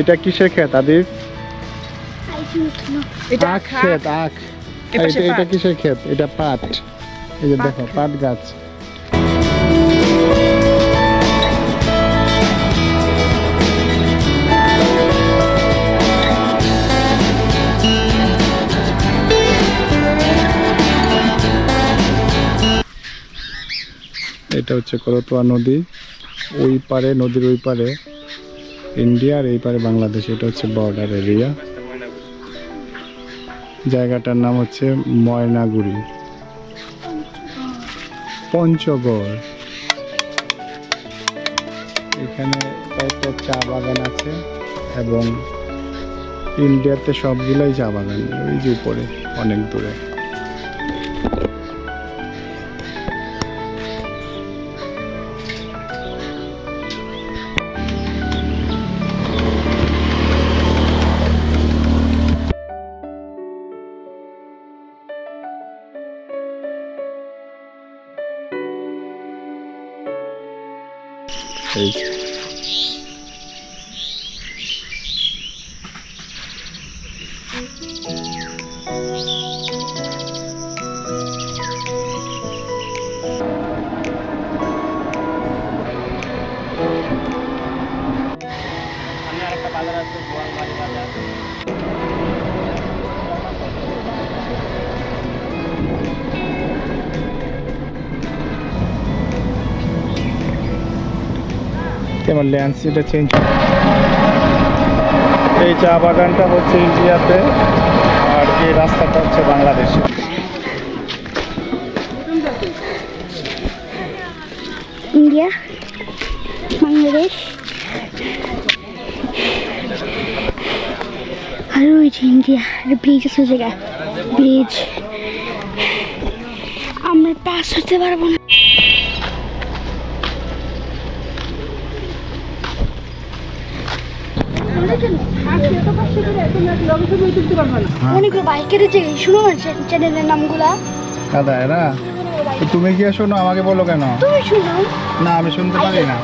এটা কিসের ক্ষেত আদির? এটা আখ ক্ষেত আখ। এটা এটা কিসের ক্ষেত এটা পাট। এই যে দেখো পাট গাছ। এটা হচ্ছে করতোয়া নদী। ওই পারে নদীর ওই পারে ইন্ডিয়া আর এই পারে বাংলাদেশ, এটা হচ্ছে বর্ডার এরিয়া জায়গাটার নাম হচ্ছে ময়নাগুড়ি। পঞ্চগড়। এখানে কয়েকটা চা বাগান আছে এবং ইন্ডিয়াতে সবগুলাই চা বাগান ওই যে উপরে, অনেক দূরে। কেমন ল্যান্ডসিটা চেঞ্জ এই চা বাগানটা হচ্ছে ইন্ডিয়াতে আর এই রাস্তাটা হচ্ছে বাংলাদেশে। ইন্ডিয়া, বাংলাদেশ। আর ওই যে ইন্ডিয়া ব্রিজ আছে ওই জায়গায়। ব্রিজ আমরা পাস হতে পারব না। অনেকগুলো বাইকের যে শুনো না চ্যানেলের নামগুলা? দাদা এরা? তুমি গিয়ে শোনো? আমাকে বলো কেন? তুমি শুনো। না আমি শুনতে পারি না।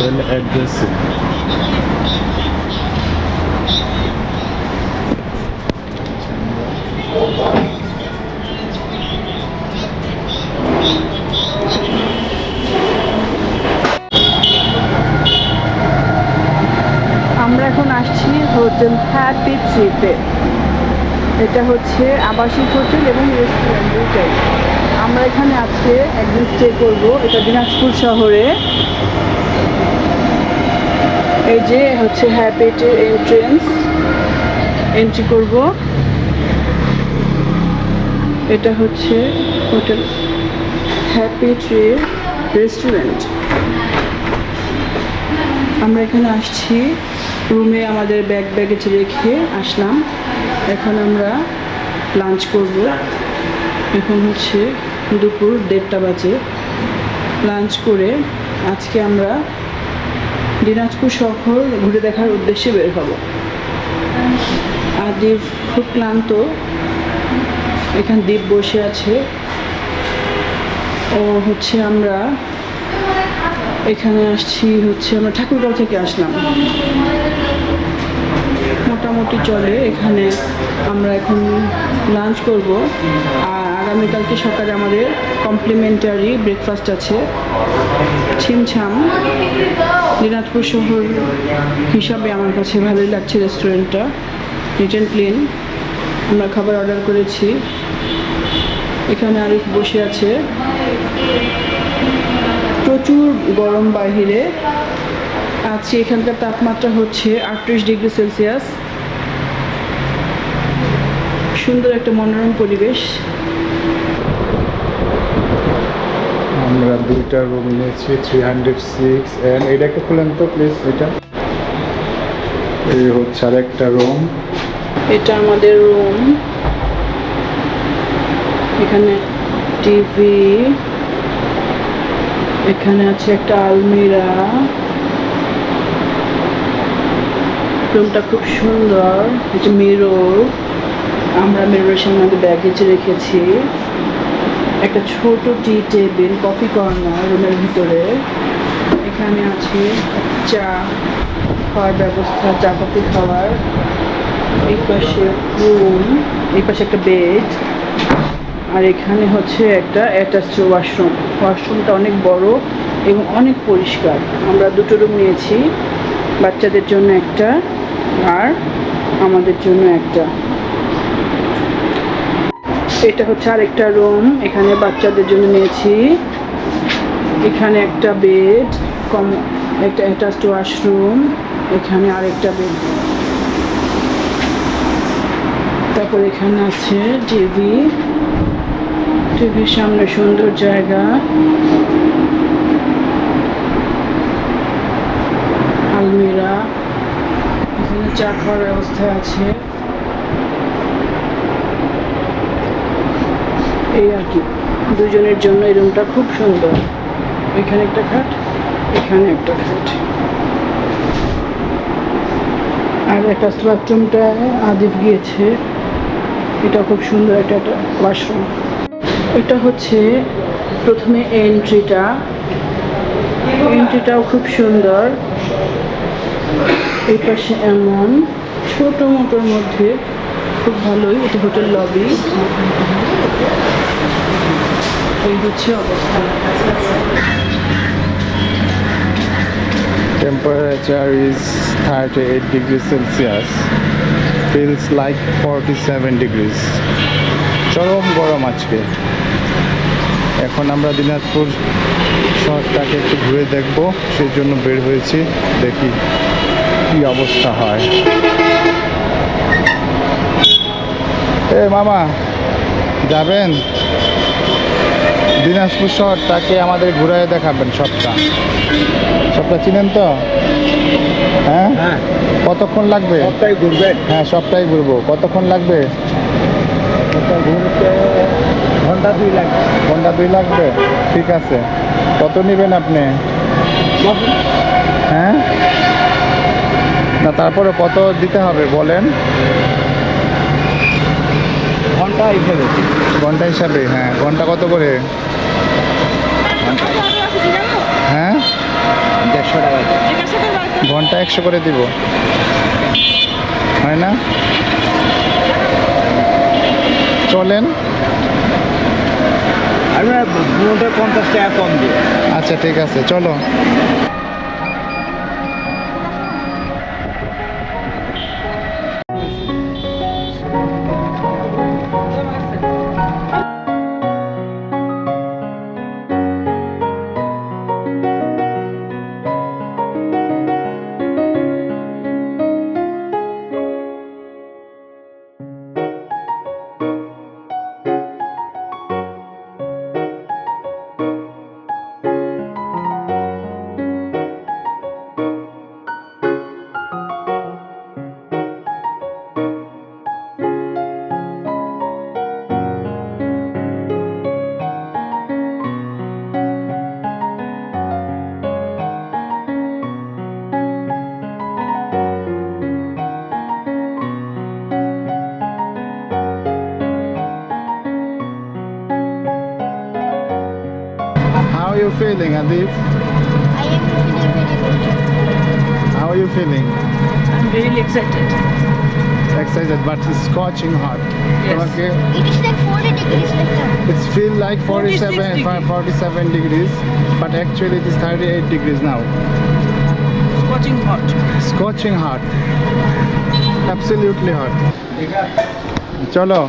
হোটেল অ্যাড্রেসি আমরা এখন আসছি হোটেল হ্যাপি ট্রিপে। এটা হচ্ছে আবাসিক হোটেল এবং রেস্টুরেন্ট দুইটাই আমরা এখানে আজকে একদিন স্টে করব। এটা দিনাজপুর শহরে। এই যে হচ্ছে হ্যাপিটের এন্ট্রেন্স এন্ট্রি করব। এটা হচ্ছে হোটেল। হ্যাপি ট্রি রেস্টুরেন্ট আমরা এখানে আসছি। রুমে আমাদের ব্যাগ ব্যাগেজ রেখে আসলাম। এখন আমরা লাঞ্চ করব। এখন হচ্ছে দুপুর দেড়টা বাজে। লাঞ্চ করে আজকে আমরা দিনাজপুর শহর ঘুরে দেখার উদ্দেশ্যে বের হব। আদির খুব ক্লান্ত। এখানে দ্বীপ বসে আছে। ও হচ্ছে আমরা। এখানে আসছি হচ্ছে আমরা ঠাকুরগাঁও থেকে আসলাম। মোটামুটি চলে। এখানে আমরা এখন লাঞ্চ করব। আর আগামীকালকে সকালে আমাদের কমপ্লিমেন্টারি ব্রেকফাস্ট আছে। ছিমছাম, দিনাজপুর শহর হিসাবে আমার কাছে ভালোই লাগছে রেস্টুরেন্টটা নিট অ্যান্ড ক্লিন আমরা খাবার অর্ডার করেছি। এখানে আরিফ বসে আছে। প্রচুর গরম বাহিরে। আজকে এখানকার তাপমাত্রা হচ্ছে আটত্রিশ ডিগ্রি সেলসিয়াস। সুন্দর একটা মনোরম পরিবেশ। আমরা দুইটা রুম নিয়েছি থ্রি হান্ড্রেড সিক্স অ্যান্ড এটা একটু খুলেন তো প্লিজ এটা। এই হচ্ছে আর একটা রুম এটা আমাদের রুম এখানে টিভি এখানে আছে একটা আলমিরা। রুমটা খুব সুন্দর। এটা মিরর আমরা মিররের সামনে ব্যাগেজ রেখেছি। একটা ছোট টি টেবিল, কফি কর্নার রুমের ভিতরে। এখানে আছে চা, খাওয়ার ব্যবস্থা চা কফি খাওয়ার। এই পাশে রুম, এই পাশে একটা বেড। আর এখানে হচ্ছে একটা অ্যাটাচড ওয়াশরুম। ওয়াশরুমটা অনেক বড় এবং অনেক পরিষ্কার। আমরা দুটো রুম নিয়েছি, বাচ্চাদের জন্য একটা আর আমাদের জন্য একটা। এটা হচ্ছে আরেকটা রুম, এখানে বাচ্চাদের জন্য নিয়েছি। এখানে একটা বেড, কম, একটা অ্যাটাচড ওয়াশরুম, এখানে আরেকটা বেড। তারপর এখানে আছে টিভি। টিভির সামনে সুন্দর জায়গা। আলমিরা। এখানে চা খাওয়ার ব্যবস্থা আছে। এই আর কি। দুজনের জন্য এই রুমটা খুব সুন্দর। এখানে একটা খাট, এখানে একটা খাট। আর একটা বাথরুমটা আদিব গিয়েছে। এটা খুব সুন্দর একটা একটা ওয়াশরুম এটা হচ্ছে প্রথমে এন্ট্রিটা এন্ট্রিটাও খুব সুন্দর। এই পাশে এমন ছোট মোটোর মধ্যে খুব ভালোই, এটা হোটেল লবি এই হচ্ছে অবস্থা Temperature is 38 degrees Celsius. Feels like 47 degrees. চরম গরম আজকে এখন আমরা দিনাজপুর শহরটাকে একটু ঘুরে দেখব সেই জন্য বের হয়েছি, দেখি কি অবস্থা হয় এ মামা যাবেন? দিনাজপুর শহরটাকে আমাদের ঘুরায় দেখাবেন সবটা। সবটা চিনেন তো? হ্যাঁ? হ্যাঁ। কতক্ষণ লাগবে? সবটাই ঘুরবেন হ্যাঁ সবটাই ঘুরবো। কতক্ষণ লাগবে? ঘণ্টা দুই লাগবে। ঘণ্টা দুই লাগবে? ঠিক আছে। কত নেবেন আপনি? হ্যাঁ? না তারপরে কত দিতে হবে বলেন? ঘণ্টা হিসেবে? ঘণ্টা হিসাবে হ্যাঁ। ঘণ্টা কত করে? হ্যাঁ? দেড়শো টাকা ঘণ্টা একশো করে দিব। হয় না? চলেন। আমরা পঞ্চাশ টাকা কম দিই। আচ্ছা ঠিক আছে। চলো। Feeling, Adib? I am feeling very good. How are you feeling? I'm really excited. Excited, but it's scorching hot. Yes. Okay. It is like 40 degrees like that. It's feel like 47, 46 degree. 47 degrees, but actually it is 38 degrees now. Scorching hot. Scorching hot. Absolutely hot. চলো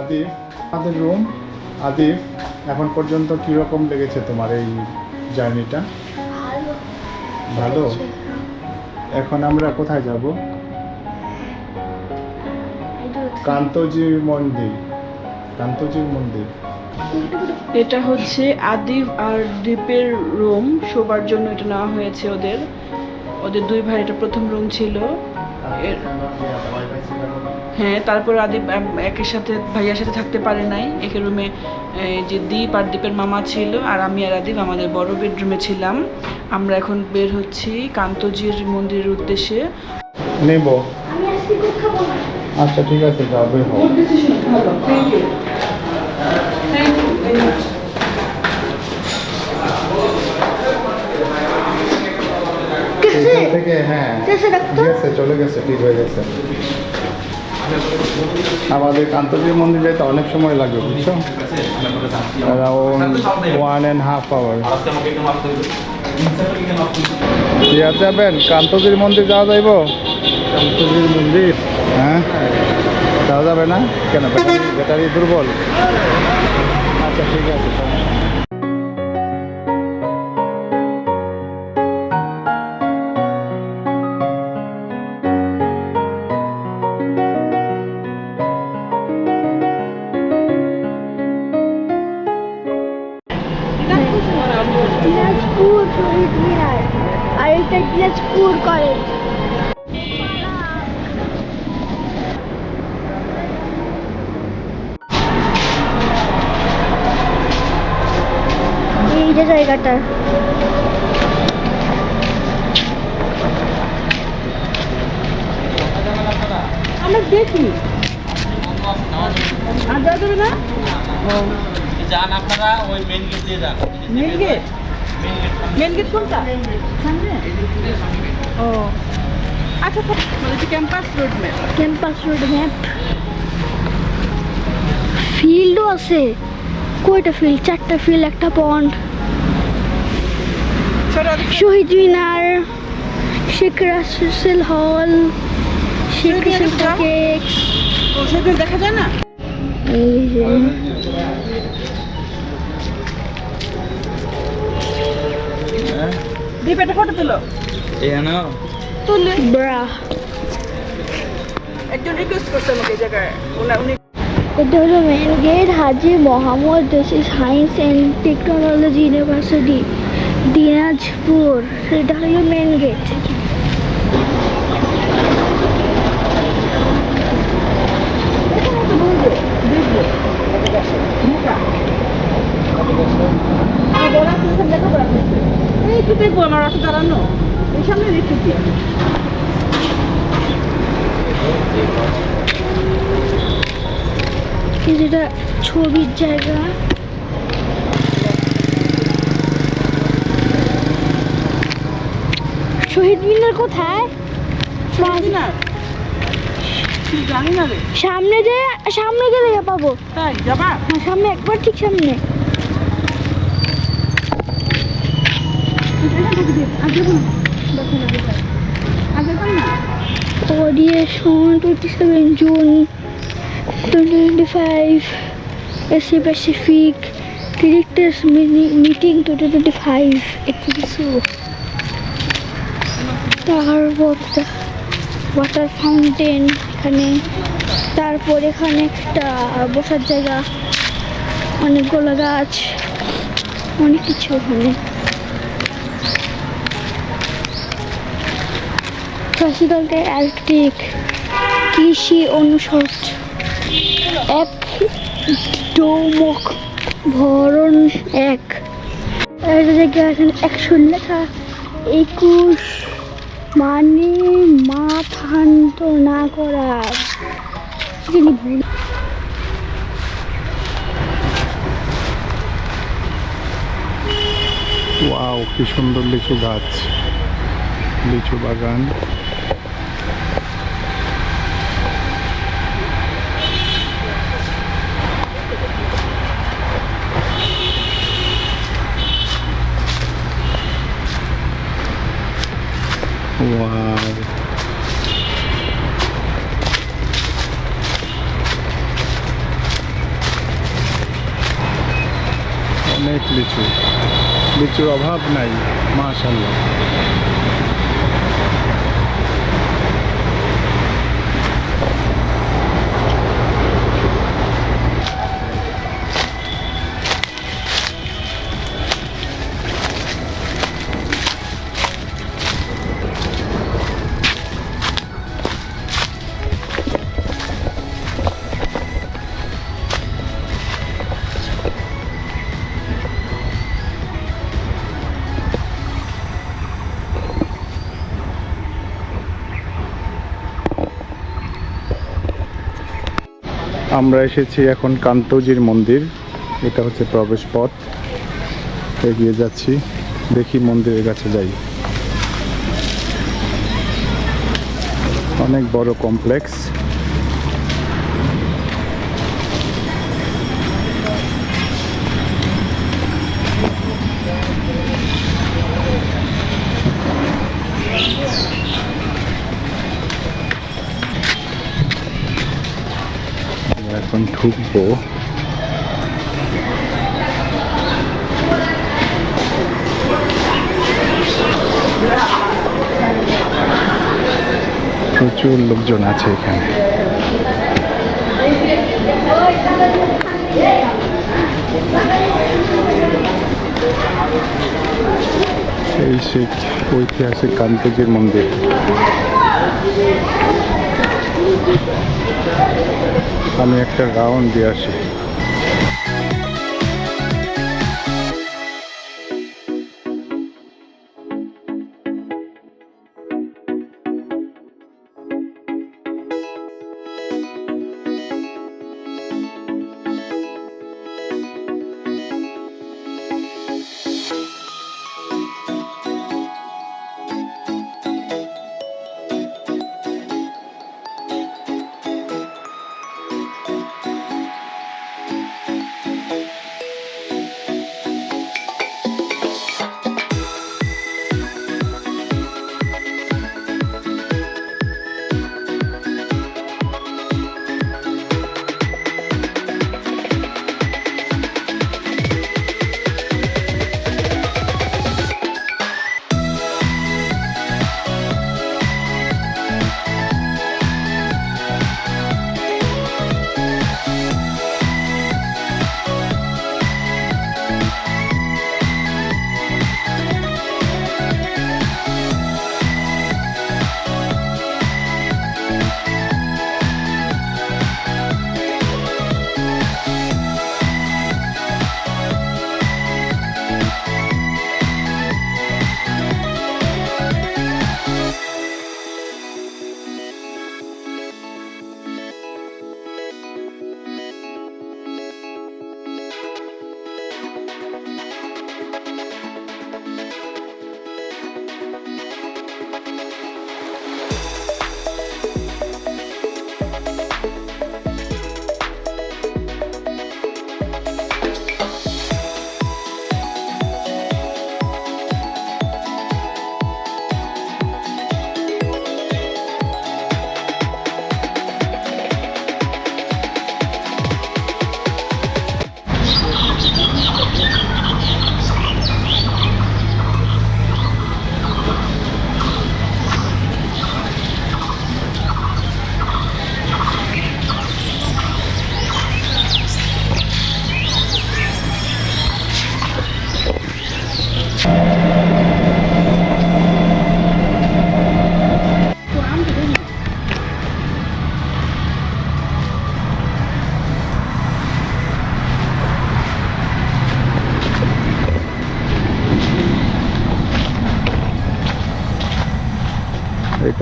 আদিফ আমাদের room Adif এখন পর্যন্ত কীরকম লেগেছে তোমার এই জার্নিটা ভালো। ভালো? এখন আমরা কোথায় যাব? কান্তজি মন্দির। কান্তজি মন্দির। এটা হচ্ছে আদিব আর দ্বীপের রুম শোবার জন্য এটা নেওয়া হয়েছে ওদের। ওদের দুই ভাই এটা প্রথম রুম ছিল। এর হ্যাঁ তারপর আম, একের সাথে ভাইয়ার সাথে থাকতে পারে নাই। একের রুমে এই যে দ্বীপ আর দ্বীপের মামা ছিল আর আমি আর আদিব আমাদের বড় বেডরুমে ছিলাম। আমরা এখন বের হচ্ছি কান্তজির মন্দিরের উদ্দেশ্যে। নেব। আমি আজকে দুধ খাব না। আচ্ছা ঠিক আছে যাও বের হও। ভালো। Thank you thank you very much গেছে? এখান থেকে হ্যাঁ। চলে গেছে ঠিক হয়ে গেছে। আমাদের কান্তজি মন্দির যেতে অনেক সময় লাগবে বুঝছ? ওয়ান অ্যান্ড হাফ আওয়ার আর যাবেন। কান্তজির মন্দির যাওয়া যাইব? কান্তজির মন্দির? হ্যাঁ? যাওয়া যাবে না? কেন? ব্যাটারি দুর্বল। আচ্ছা ঠিক আছে। মেন গেট কোনটা? সামনে। ও। আচ্ছা বলেছি campus road map campus road map ফিল্ডও আছে। কয়টা ফিল্ড চারটা ফিল্ড একটা পন্ড শহীদ মিনার শেখ রাসেল হল শেখ রাসেল দেখা যায় না? এই যে। দীপ একটা ফটো তুলো। এখানে তুললে ব্রা। একজন রিকোয়েস্ট করছে আমাকে এই জায়গায়। উনি এটা হলো main gate Haji Mohammad science and technology university Dinajpur. সেটা হলো মেন গেট এই তো দেখব আমার অটো দাঁড়ানো। এই সামনে রেখেছি যেটা ছবির জায়গা। শহীদ মিনার কোথায়? সামনে যে সামনে গেলে পাবো। তাই যাবা? হ্যাঁ সামনে একবার ঠিক সামনে। Audiation 27 June 2025 Asia Pacific Directors Mini- Meeting 2025 একটু কিছু তারপর ওয়াটার ফাউন্টেন এখানে। তারপর এখানে একটা বসার জায়গা। অনেকগুলো গাছ। অনেক কিছু ওখানে। ফ্যাসিকালটা ইলেকট্রিক কৃষি অনুষদ, এক ডোমক ভরণ এক একটা এখানে একশো লেখা, একুশ মানে মাথান্ত না করার ভুল ওয়াও, কি সুন্দর লিচু গাছ, লিচু বাগান। ওয়াও অনেক লিচু লিচুর অভাব নাই মাশাল্লাহ আমরা এসেছি এখন কান্তজির মন্দির। এটা হচ্ছে প্রবেশ পথ। এগিয়ে যাচ্ছি। দেখি মন্দিরের কাছে যাই। অনেক বড় কমপ্লেক্স। এখন ঢুকবো। প্রচুর লোকজন আছে এখানে। এই সেই ঐতিহাসিক কান্তজির মন্দির। আমি একটা রাউন্ড দিয়ে আসি।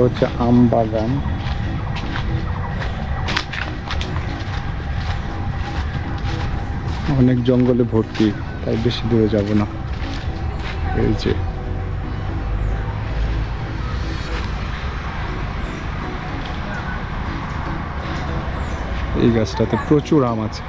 এটা হচ্ছে আম বাগান। অনেক জঙ্গলে ভর্তি, তাই বেশি দূরে যাব না। এই যে। এই গাছটাতে প্রচুর আম আছে।